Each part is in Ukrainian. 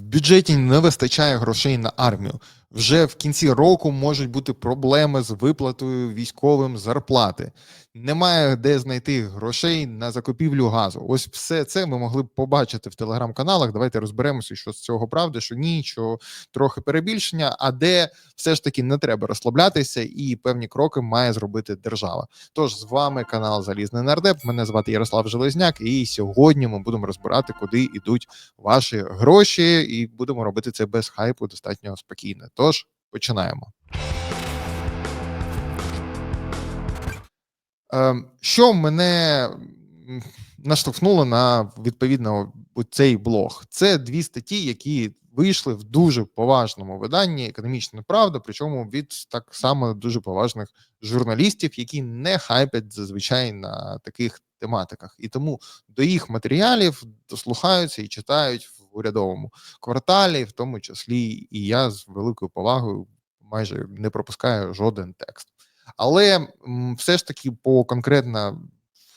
В бюджеті не вистачає грошей на армію. Вже в кінці року можуть бути проблеми з виплатою військовим зарплати. Немає де знайти грошей на закупівлю газу. Ось все це ми могли б побачити в телеграм-каналах. Давайте розберемося, що з цього правди, що ні, що трохи перебільшення, а де все ж таки не треба розслаблятися, і певні кроки має зробити держава. Тож з вами канал Залізний Нардеп. Мене звати Ярослав Железняк, і сьогодні ми будемо розбирати, куди йдуть ваші гроші, і будемо робити це без хайпу достатньо спокійно. Тож починаємо. Ем, Що мене наштовхнуло на відповідно цей блог? Це дві статті, які вийшли в дуже поважному виданні економічна правда, причому від так само дуже поважних журналістів, які не хайпять зазвичай на таких тематиках, і тому до їх матеріалів дослухаються і читають урядовому кварталі, в тому числі і я з великою повагою майже не пропускаю жоден текст. Але все ж таки по конкретно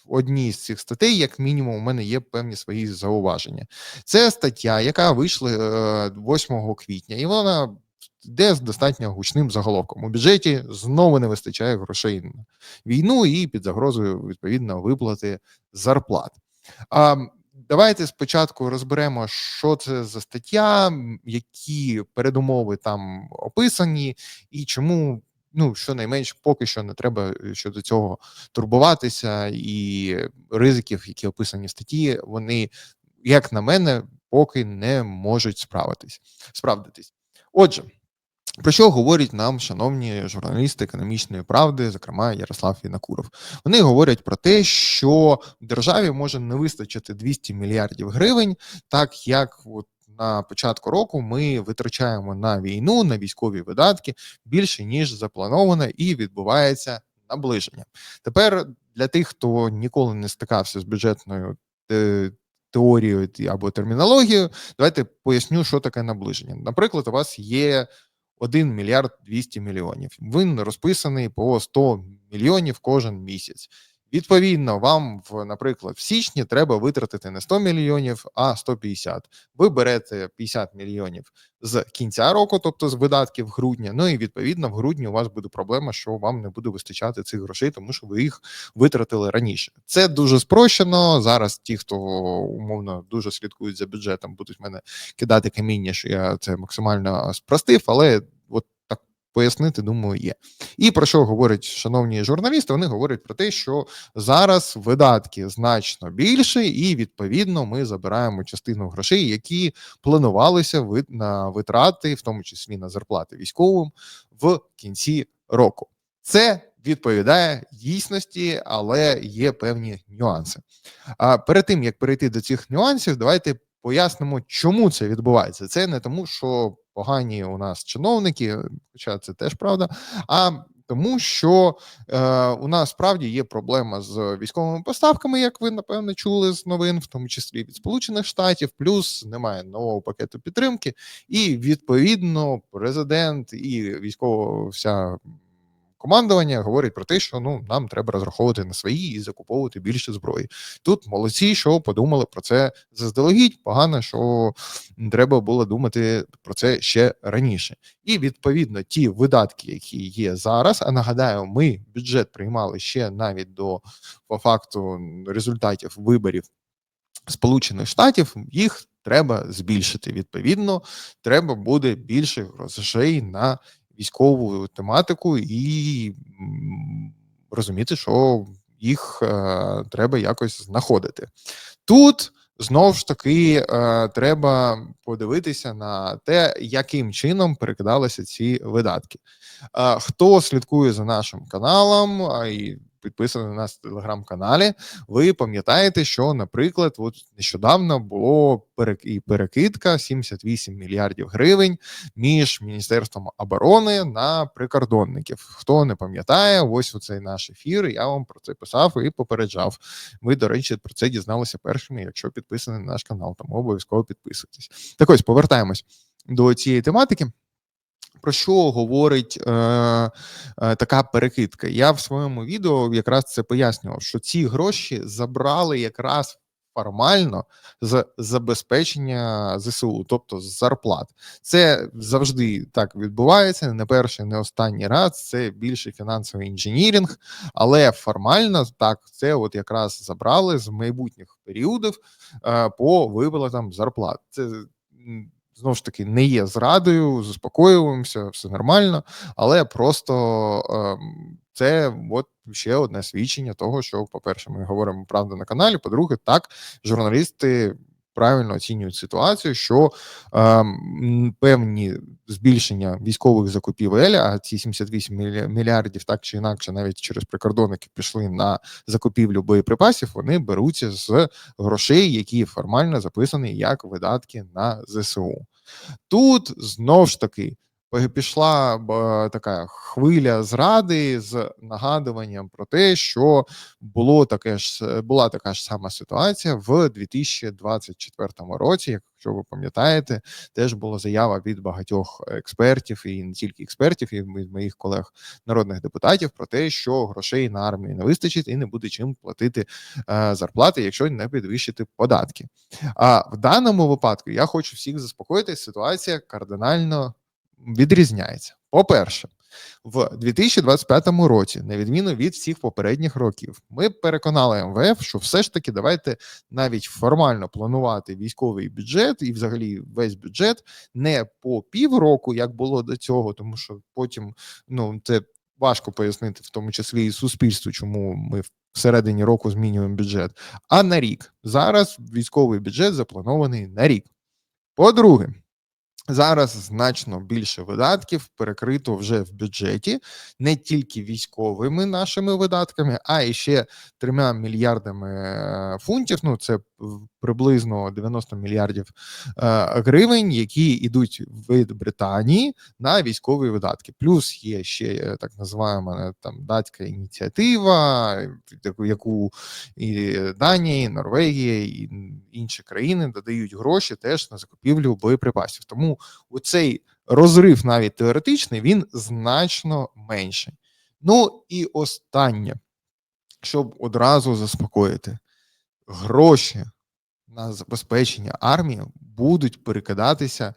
одній з цих статей, як мінімум, у мене є певні свої зауваження. Це стаття, яка вийшла е, 8 квітня, і вона йде з достатньо гучним заголовком. У бюджеті знову не вистачає грошей на війну і під загрозою відповідно виплати зарплат. А, Давайте спочатку розберемо, що це за стаття, які передумови там описані, і чому, ну щонайменш, поки що не треба е, щодо цього турбуватися, і ризиків, які описані в статті, вони, як на мене, поки не можуть справитись справдитись. Отже. Про що говорять нам шановні журналісти економічної правди, зокрема Ярослав Вінокуров? Вони говорять про те, що державі може не вистачити 200 мільярдів гривень, так як от на початку року ми витрачаємо на війну, на військові видатки більше ніж заплановано, і відбувається наближення. Тепер для тих, хто ніколи не стикався з бюджетною е, теорією або термінологією, давайте поясню, що таке наближення. Наприклад, у вас є 1 мільярд 200 мільйонів. Він розписаний по 100 мільйонів кожен місяць. Відповідно, вам в, наприклад, в січні треба витратити не 100 мільйонів, а 150. Ви берете 50 мільйонів з кінця року, тобто з видатків грудня. Ну і відповідно в грудні у вас буде проблема, що вам не буде вистачати цих грошей, тому що ви їх витратили раніше. Це дуже спрощено. Зараз ті, хто умовно дуже слідкують за бюджетом, будуть мене кидати каміння, що я це максимально спростив, але пояснити, думаю, є. І про що говорять шановні журналісти? Вони говорять про те, що зараз видатки значно більше, і відповідно ми забираємо частину грошей, які планувалися на витрати, в тому числі на зарплати військовим, в кінці року. Це відповідає дійсності, але є певні нюанси. А перед тим як перейти до цих нюансів, давайте пояснимо, чому це відбувається. Це не тому, що погані у нас чиновники, хоча це теж правда, а тому, що е, у нас справді є проблема з військовими поставками, як ви напевно чули з новин, в тому числі від Сполучених Штатів, плюс немає нового пакету підтримки, і відповідно президент і військова вся командування говорить про те, що ну нам треба розраховувати на свої і закуповувати більше зброї. Тут молодці, що подумали про це заздалегідь. Погано, що треба було думати про це ще раніше. І відповідно ті видатки, які є зараз. А нагадаю, ми бюджет приймали ще навіть до по факту результатів виборів Сполучених Штатів. Їх треба збільшити. Відповідно, треба буде більше грошей на військову тематику і розуміти, що їх е, треба якось знаходити. Тут знову ж таки е, треба подивитися на те, яким чином перекидалися ці видатки. Е, хто слідкує за нашим каналом і підписаний на нас в телеграм-каналі, ви пам'ятаєте, що, наприклад, от нещодавно було і перекидка 78 мільярдів гривень між Міністерством оборони на прикордонників. Хто не пам'ятає, ось у цей наш ефір. Я вам про це писав і попереджав. Ви, до речі, про це дізналися першими, якщо підписані на наш канал, тому обов'язково підписуйтесь. Так ось повертаємось до цієї тематики. Про що говорить е, е, така перекидка? Я в своєму відео якраз це пояснював, що ці гроші забрали якраз формально з забезпечення ЗСУ, тобто з зарплат. Це завжди так відбувається. Не перший, не останній раз. Це більше фінансовий інженірінг, але формально так це от якраз забрали з майбутніх періодів е, по виплатам зарплат. Це знову ж таки не є зрадою, заспокоюємося, все нормально, але просто ем, це от ще одне свідчення того, що, по-перше, ми говоримо правду на каналі. По-друге, так журналісти правильно оцінюють ситуацію, що е, певні збільшення військових закупівель, а ці 78 мільярдів, так чи інакше, навіть через прикордонники пішли на закупівлю боєприпасів. Вони беруться з грошей, які формально записані як видатки на ЗСУ. Тут знов ж таки пішла така хвиля зради з нагадуванням про те, що було таке ж була така ж сама ситуація в 2024 році. Якщо ви пам'ятаєте, теж була заява від багатьох експертів і не тільки експертів, і від моїх колег народних депутатів про те, що грошей на армію не вистачить і не буде чим платити е, зарплати, якщо не підвищити податки. А в даному випадку я хочу всіх заспокоїти. Ситуація кардинально відрізняється. По-перше, в 2025 році, на відміну від всіх попередніх років, ми переконали МВФ, що все ж таки давайте навіть формально планувати військовий бюджет і, взагалі, весь бюджет не по півроку, як було до цього, тому що потім ну це важко пояснити, в тому числі і суспільству, чому ми всередині року змінюємо бюджет, а на рік зараз військовий бюджет запланований на рік. По-друге, Зараз значно більше видатків перекрито вже в бюджеті не тільки військовими нашими видатками, а і ще трьома мільярдами е, фунтів. Ну це приблизно 90 мільярдів е, гривень, які йдуть від Британії на військові видатки. Плюс є ще е, так називаємо там датська ініціатива, яку і Данія, і Норвегія і інші країни додають гроші теж на закупівлю боєприпасів. Тому у цей розрив, навіть теоретичний, він значно менший. Ну і останнє, щоб одразу заспокоїти, гроші на забезпечення армії будуть перекидатися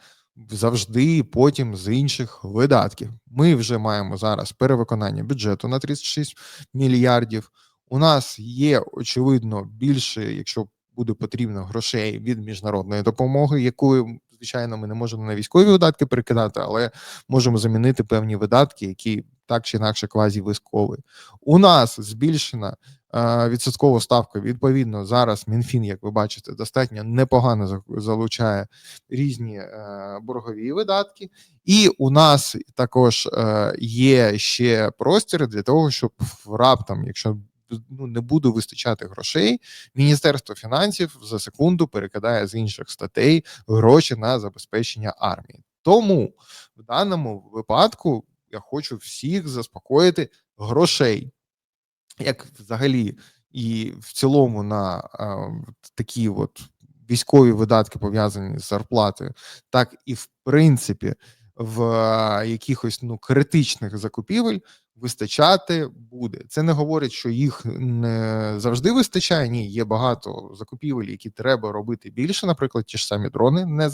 завжди потім з інших видатків. Ми вже маємо зараз перевиконання бюджету на 36 мільярдів. У нас є очевидно більше, якщо буде потрібно грошей від міжнародної допомоги, якою звичайно ми не можемо на військові видатки перекидати, але можемо замінити певні видатки, які так чи інакше квазі військові. У нас збільшена е, відсоткова ставка. Відповідно, зараз МінФін, як ви бачите, достатньо непогано залучає різні е, боргові видатки, і у нас також е, є ще простір для того, щоб раптом, якщо ну не буде вистачати грошей. Міністерство фінансів за секунду перекидає з інших статей гроші на забезпечення армії. Тому в даному випадку я хочу всіх заспокоїти грошей, як взагалі, і в цілому на а, такі от військові видатки пов'язані з зарплатою, так і в принципі в якихось ну критичних закупівель вистачати буде. Це не говорить, що їх не завжди вистачає. Ні, є багато закупівель, які треба робити більше. Наприклад, ті ж самі дрони не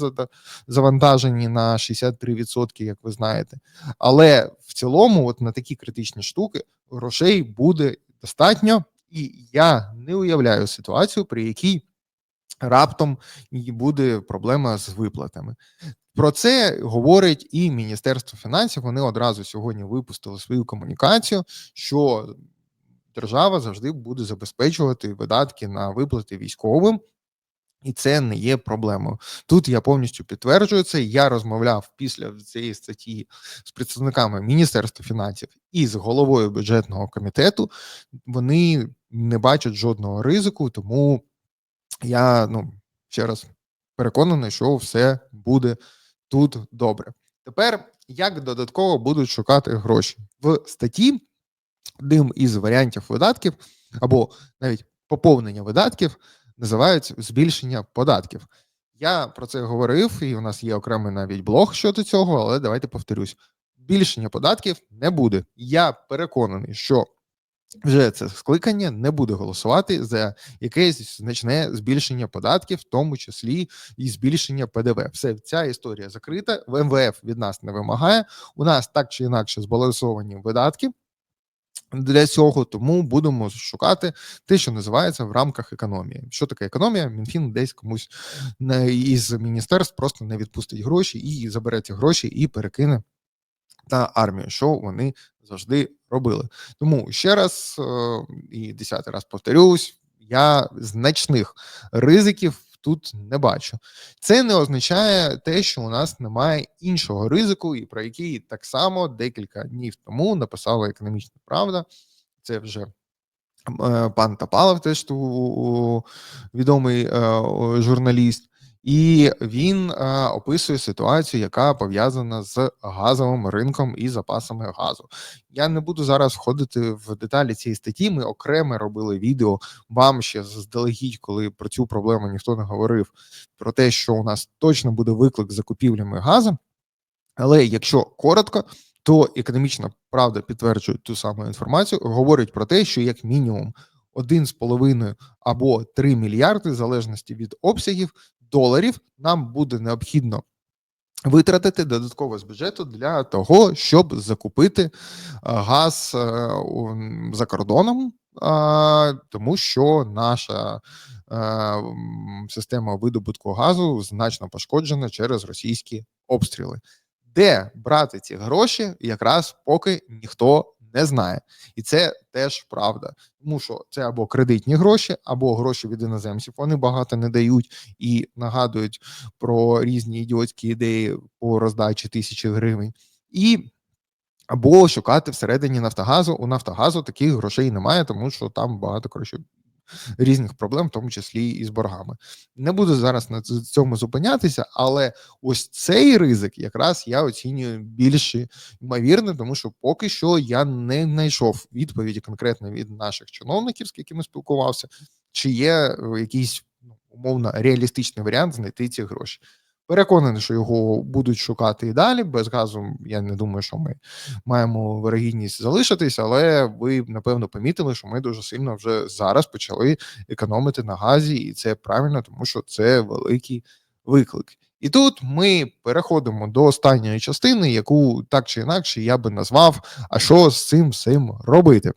завантажені на 63%, як ви знаєте. Але в цілому, от на такі критичні штуки, грошей буде достатньо, і я не уявляю ситуацію, при якій. Раптом буде проблема з виплатами. Про це говорить і Міністерство фінансів. Вони одразу сьогодні випустили свою комунікацію, що держава завжди буде забезпечувати видатки на виплати військовим. І це не є проблемою. Тут я повністю підтверджую це. Я розмовляв після цієї статті з представниками Міністерства фінансів і з головою бюджетного комітету. Вони не бачать жодного ризику, тому я ну ще раз переконаний, що все буде тут добре. Тепер як додатково будуть шукати гроші в статті, одним із варіантів видатків або навіть поповнення видатків називають збільшення податків. Я про це говорив, і у нас є окремий навіть блог щодо цього, але давайте повторюсь: збільшення податків не буде. Я переконаний, що вже це скликання не буде голосувати за якесь значне збільшення податків, в тому числі і збільшення ПДВ. Все ця історія закрита. В МВФ від нас не вимагає. У нас так чи інакше збалансовані видатки. Для цього тому будемо шукати те, що називається в рамках економії. Що таке економія? Мінфін десь комусь із міністерств просто не відпустить гроші і забере ці гроші і перекине на армію, що вони завжди робили. Тому ще раз е, і десятий раз повторюсь: я значних ризиків тут не бачу. Це не означає те, що у нас немає іншого ризику, і про який так само декілька днів тому написала економічна правда. Це вже е, пан Тапалов, теж відомий е, журналіст. І він е, описує ситуацію, яка пов'язана з газовим ринком і запасами газу. Я не буду зараз входити в деталі цієї статті. Ми окремо робили відео вам ще заздалегідь, коли про цю проблему ніхто не говорив. Про те, що у нас точно буде виклик з закупівлями газу. Але якщо коротко, то економічна правда підтверджує ту саму інформацію, говорить про те, що як мінімум 1,5 або 3 мільярди в залежності від обсягів доларів нам буде необхідно витратити додатково з бюджету для того, щоб закупити газ е, за кордоном, тому що наша е, система видобутку газу значно пошкоджена через російські обстріли. Де брати ці гроші, якраз поки ніхто не знає, і це теж правда, тому що це або кредитні гроші, або гроші від іноземців. Вони багато не дають і нагадують про різні ідіотські ідеї по роздачі тисячі гривень, і або шукати всередині Нафтогазу. У Нафтогазу таких грошей немає, тому що там багато коротше, різних проблем, в тому числі і з боргами. Не буду зараз на цьому зупинятися, але ось цей ризик якраз я оцінюю більш ймовірним, тому що поки що я не знайшов відповіді конкретно від наших чиновників, з якими спілкувався, чи є е, якийсь ну, умовно реалістичний варіант знайти ці гроші. Переконаний, що його будуть шукати і далі. Без газу я не думаю, що ми маємо вирогідність залишитись, але ви напевно помітили, що ми дуже сильно вже зараз почали економити на газі, і це правильно, тому що це великий виклик. І тут ми переходимо до останньої частини, яку так чи інакше я би назвав: а що з цим всім робити?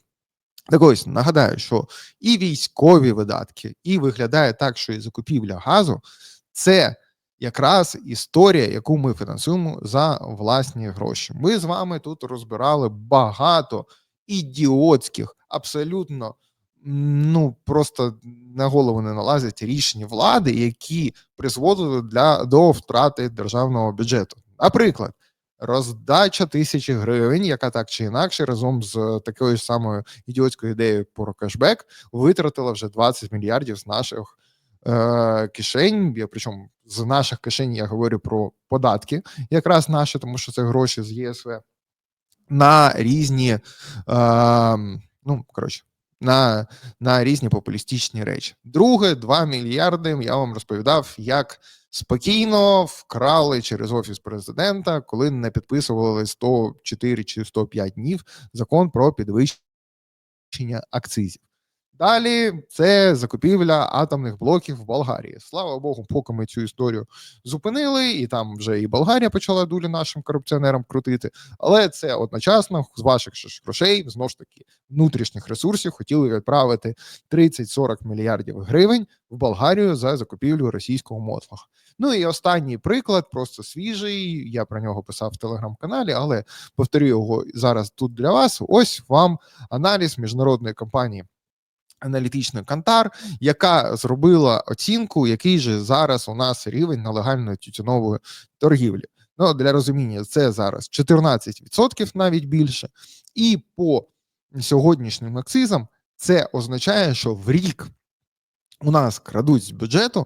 Так ось нагадаю, що і військові видатки, і виглядає так, що і закупівля газу це якраз історія, яку ми фінансуємо за власні гроші. Ми з вами тут розбирали багато ідіотських, абсолютно ну просто на голову не налазять рішення влади, які призводили для до втрати державного бюджету. Наприклад. Роздача тисячі гривень, яка так чи інакше, разом з такою самою ідіотською ідеєю про кешбек, витратила вже 20 мільярдів з наших е, кишень. Я причому з наших кишень я говорю про податки, якраз наші, тому що це гроші з ЄСВ на різні, е, ну коротше. На на різні популістичні речі. Друге, 2 мільярди. Я вам розповідав, як спокійно вкрали через офіс президента, коли не підписували 104 чи 105 днів закон про підвищення акцизів. Далі це закупівля атомних блоків в Болгарії. Слава Богу, поки ми цю історію зупинили, і там вже і Болгарія почала дулі нашим корупціонерам крутити. Але це одночасно з ваших грошей, знову ж таки, внутрішніх ресурсів хотіли відправити 30-40 мільярдів гривень в Болгарію за закупівлю російського мотлаха. Ну і останній приклад, просто свіжий. Я про нього писав в телеграм-каналі, але повторю його зараз тут для вас. Ось вам аналіз міжнародної компанії аналітичний Кантар, яка зробила оцінку, який же зараз у нас рівень нелегальної тютюнової торгівлі. Ну для розуміння, це зараз 14% навіть більше, і по сьогоднішнім акцизам це означає, що в рік у нас крадуть з бюджету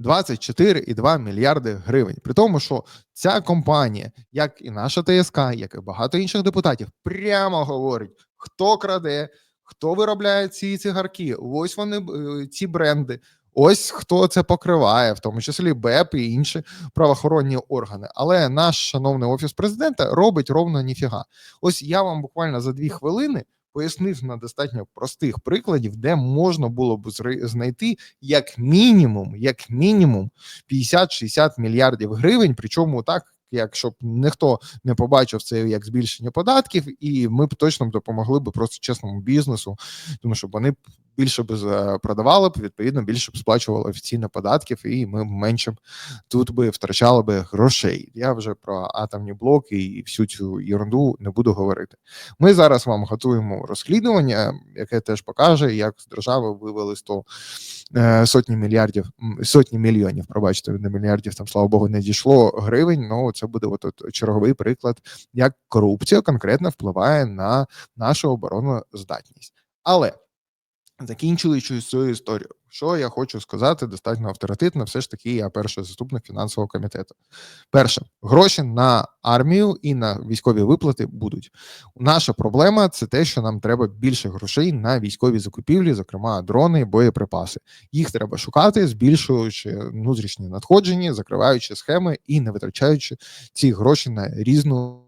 24,2 мільярди гривень. При тому, що ця компанія, як і наша ТСК, як і багато інших депутатів, прямо говорить, хто краде хто виробляє ці цигарки? Ось вони е, ці бренди. Ось хто це покриває, в тому числі БЕП і інші правоохоронні органи. Але наш шановний офіс президента робить ровно ніфіга. Ось я вам буквально за дві хвилини пояснив на достатньо простих прикладів, де можна було б знайти як мінімум, як мінімум 50-60 мільярдів гривень. Причому так, як щоб ніхто не побачив це як збільшення податків, і ми б точно допомогли б просто чесному бізнесу, тому що вони більше б продавали б, відповідно, більше б сплачували офіційно податків, і ми менше б тут би втрачали би грошей. Я вже про атомні блоки і всю цю ерунду не буду говорити. Ми зараз вам готуємо розслідування, яке теж покаже, як з держави вивели 100 е, сотні мільярдів, сотні мільйонів, пробачте, не мільярдів, там слава Богу, не дійшло гривень. Ну це буде от, черговий приклад, як корупція конкретно впливає на нашу обороноздатність. Але закінчуючи цю історію, що я хочу сказати достатньо авторитетно, все ж таки, я перший заступник фінансового комітету. Перше, гроші на армію і на військові виплати будуть. Наша проблема це те, що нам треба більше грошей на військові закупівлі, зокрема дрони, боєприпаси. Їх треба шукати, збільшуючи внутрішні надходження, закриваючи схеми і не витрачаючи ці гроші на різну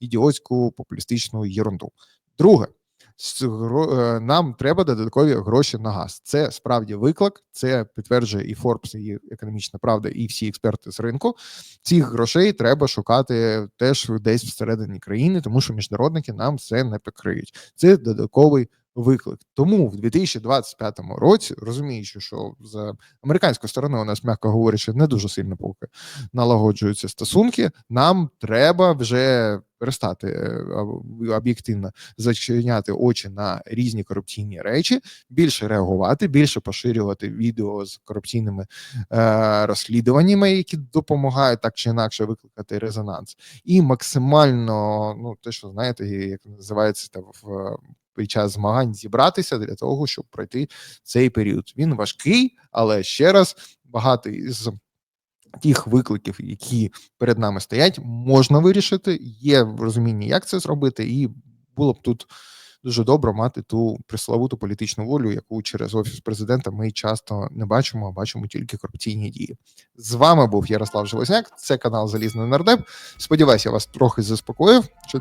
ідіотську популістичну єрунду. Друге. Е, Нам треба додаткові гроші на газ. Це справді виклик. Це підтверджує і Форбс, і економічна правда, і всі експерти з ринку. Цих грошей треба шукати теж десь всередині країни, тому що міжнародники нам це не покриють. Це додатковий виклик. Тому в 2025 році, розуміючи, що з американської сторони у нас, м'яко говорячи, не дуже сильно поки налагоджуються стосунки. Нам треба вже перестати е, об'єктивно зачиняти очі на різні корупційні речі, більше реагувати, більше поширювати відео з корупційними е, розслідуваннями, які допомагають так чи інакше викликати резонанс, і максимально, ну те, що знаєте, як називається там в під час змагань зібратися для того, щоб пройти цей період. Він важкий, але ще раз багато із тих викликів, які перед нами стоять, можна вирішити. Є розуміння, як це зробити, і було б тут дуже добре мати ту пресловуту політичну волю, яку через офіс президента ми часто не бачимо, а бачимо тільки корупційні дії. З вами був Ярослав Железняк. Це канал Залізний нардеп. Сподіваюся, я вас трохи заспокоїв. Що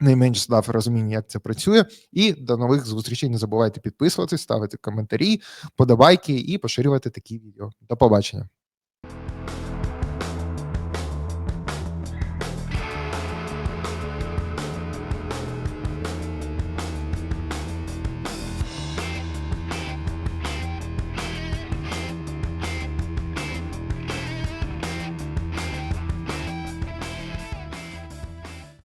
найменш дав розуміння, як це працює. І до нових зустрічей. Не забувайте підписуватись, ставити коментарі, подобайки і поширювати такі відео. До побачення.